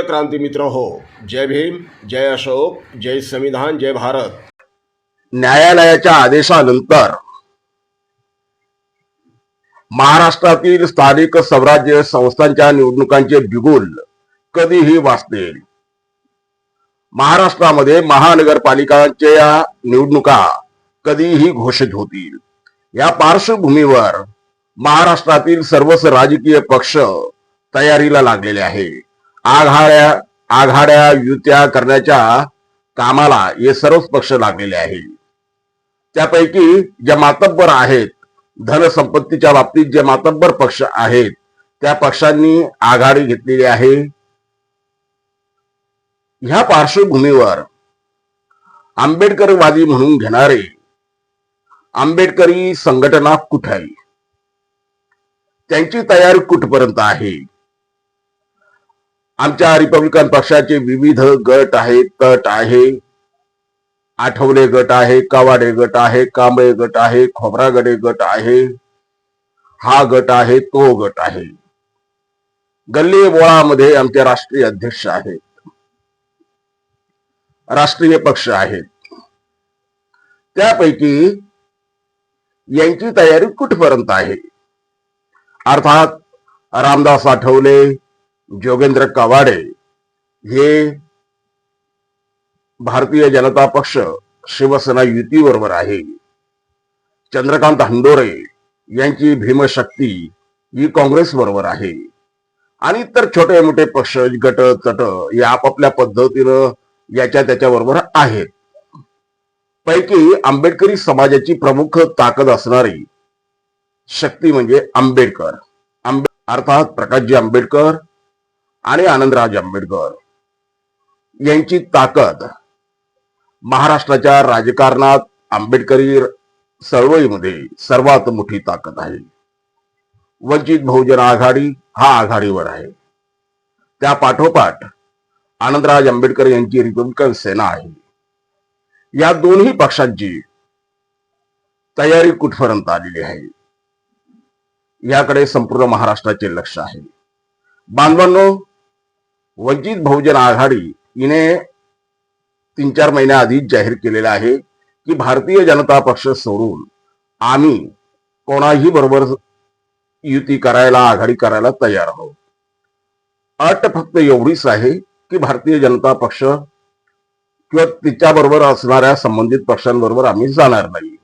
प्रिय क्रांती मित्र हो जय भीम जय अशोक जय संविधान जय भारत. न्यायालयाच्या आदेशानंतर महाराष्ट्रातील स्थानिक स्वराज्य संस्थांच्या निवडणुकांचे बिगुल कधीही वाचतील. महाराष्ट्रामध्ये महानगरपालिकांच्या निवडणुका कधीही घोषित होतील. या पार्श्वभूमीवर महाराष्ट्रातील सर्वच राजकीय पक्ष तयारीला लागलेले आहे आघाड्या आघाड्या युत्या करण्याच्या कामाला हे सर्वच पक्ष लागलेले आहे त्यापैकी ज्या मातब्बर आहेत धनसंपत्तीच्या बाबतीत जे मातब्बर पक्ष आहेत त्या पक्षांनी आघाडी घेतलेली आहे. ह्या पार्श्वभूमीवर आंबेडकरवादी म्हणून घेणारे आंबेडकरी संघटना कुठे त्यांची तयारी कुठपर्यंत आहे? आमच्या रिपब्लिकन पक्षाचे विविध गट आहेत तट आहे. आठवले गट आहे कवाडे गट आहे कांबळे गट आहे खोबरागडे गट आहे. हा गट आहे तो गट आहे. गल्ली बोळामध्ये आमचे राष्ट्रीय अध्यक्ष आहेत. राष्ट्रीय पक्ष आहेत. त्यापैकी यांची तयारी कुठपर्यंत आहे? अर्थात रामदास आठवले जोगेंद्र कवाडे हे भारतीय जनता पक्ष शिवसेना युती बरोबर आहे. चंद्रकांत हंडोरे यांची भीमशक्ती ही काँग्रेस बरोबर आहे. आणि इतर छोटे मोठे पक्ष गट तट या आपापल्या पद्धतीनं याच्या त्याच्या बरोबर आहेत. पैकी आंबेडकरी समाजाची प्रमुख ताकद असणारी शक्ती म्हणजे आंबेडकर. आंबे अर्थात प्रकाशजी आंबेडकर आणि आनंदराज आंबेडकर यांची ताकद महाराष्ट्राच्या राजकारणात आंबेडकरी चळवळीमध्ये सर्वात मोठी ताकद आहे. वंचित बहुजन आघाडी हा आघाडीवर आहे. त्या पाठोपाठ आनंदराज आंबेडकर यांची रिपब्लिकन सेना आहे. या दोन्ही पक्षांची तयारी कुठपर्यंत आलेली आहे? याकडे संपूर्ण महाराष्ट्राचे लक्ष आहे. बांधवांनो वंचित बहुजन आघाडी हिने तीन चार महिन्याआधीच जाहीर केलेलं आहे की भारतीय जनता पक्ष सोडून आम्ही कोणाही बरोबर युती करायला आघाडी करायला तयार आहोत. अट फक्त एवढीच आहे की भारतीय जनता पक्ष किंवा तिच्याबरोबर असणाऱ्या संबंधित पक्षांबरोबर आम्ही जाणार नाही.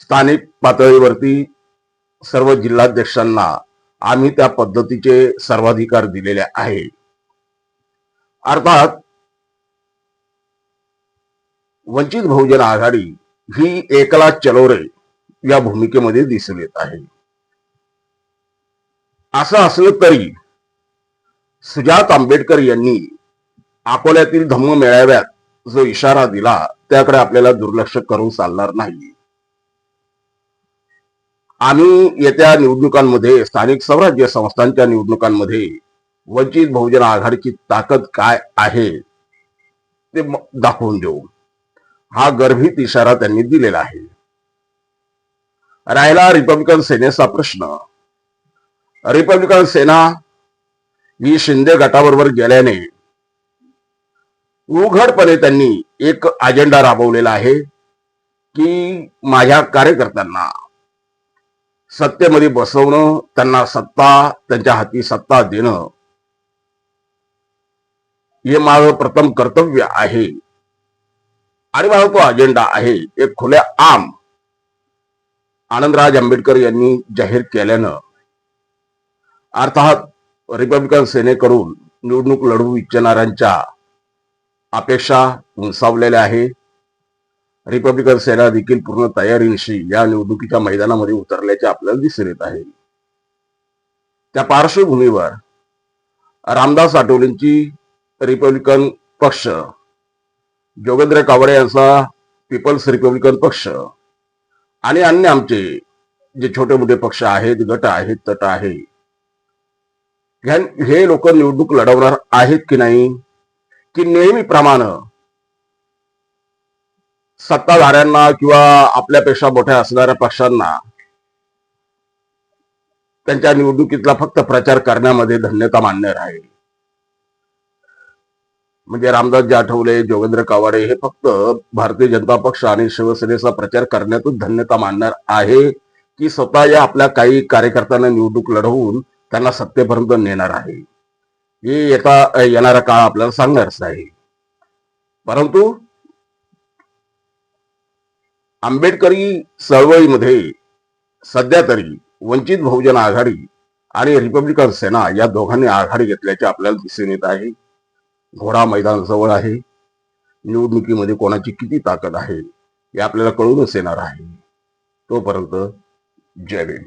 स्थानिक पातळीवरती सर्व जिल्हाध्यक्षांना आम्ही त्या पद्धतीचे सर्वाधिकार दिलेले आहे. अर्थात वंचित बहुजन आघाडी ही एकला चलोरे या भूमिकेमध्ये दिसून येत आहे. असं असलं तरी सुजात आंबेडकर यांनी अकोल्यातील धम्म मेळाव्यात जो इशारा दिला त्याकडे आपल्याला दुर्लक्ष करून चालणार नाही. आम्ही येत्या निवडणुकांमध्ये स्थानिक स्वराज्य संस्थांच्या निवडणुकांमध्ये वंचित बहुजन आघाडीची ताकद काय आहे ते दाखवून देऊ. हा गर्भित इशारा त्यांनी दिलेला आहे. राहिला रिपब्लिकन सेनेचा प्रश्न. रिपब्लिकन सेना ही शिंदे गटाबरोबर गेल्याने उघडपणे त्यांनी एक अजेंडा राबवलेला आहे की माझ्या कार्यकर्त्यांना सत्तेमध्ये बसवणं त्यांना सत्ता त्यांच्या हाती सत्ता देणं हे माझं प्रथम कर्तव्य आहे. आणि माझा तो अजेंडा आहे. एक खुल्या आम. आनंदराज आंबेडकर यांनी जाहीर केल्यानं अर्थात रिपब्लिकन सेनेकडून निवडणूक लढवू इच्छिणाऱ्यांच्या अपेक्षा उंचावलेल्या आहे रिपब्लिकन सेना देखील पूर्ण तयारीशी या निवडणुकीच्या मैदानामध्ये उतरल्याचे आपल्याला दिसून येत आहे. त्या पार्श्वभूमीवर रामदास आठवलेंची रिपब्लिकन पक्ष जोगेंद्र कावडे यांचा पीपल्स रिपब्लिकन पक्ष आणि अन्य आमचे जे छोटे मोठे पक्ष आहेत गट आहेत तट आहे हे लोक निवडणूक लढवणार आहेत की नाही? की नेहमीप्रमाणे सत्ताधाऱ्यांना किंवा आपल्यापेक्षा मोठ्या असणाऱ्या पक्षांना त्यांच्या निवडणुकीतला फक्त प्रचार करण्यामध्ये धन्यता मान्य राहील. म्हणजे रामदासजी आठवले जोगेंद्र कावाडे हे फक्त भारतीय जनता पक्ष आणि शिवसेनेचा प्रचार करण्यातच धन्यता मानणार आहे की स्वतः या आपल्या काही कार्यकर्त्यांना निवडणूक लढवून त्यांना सत्तेपर्यंत नेणार आहे. हे येता येणारा काळ आपल्याला सांगणारच आहे. परंतु आंबेडकरी चळवळीमध्ये सध्या तरी वंचित बहुजन आघाडी आणि रिपब्लिकन सेना या दोघांनी आघाडी घेतल्याचे आपल्याला दिसून येत आहे. घोडा मैदान जवळ आहे. निवडणुकीमध्ये कोणाची किती ताकद आहे हे आपल्याला कळूनच येणार आहे. तोपर्यंत जय भीम.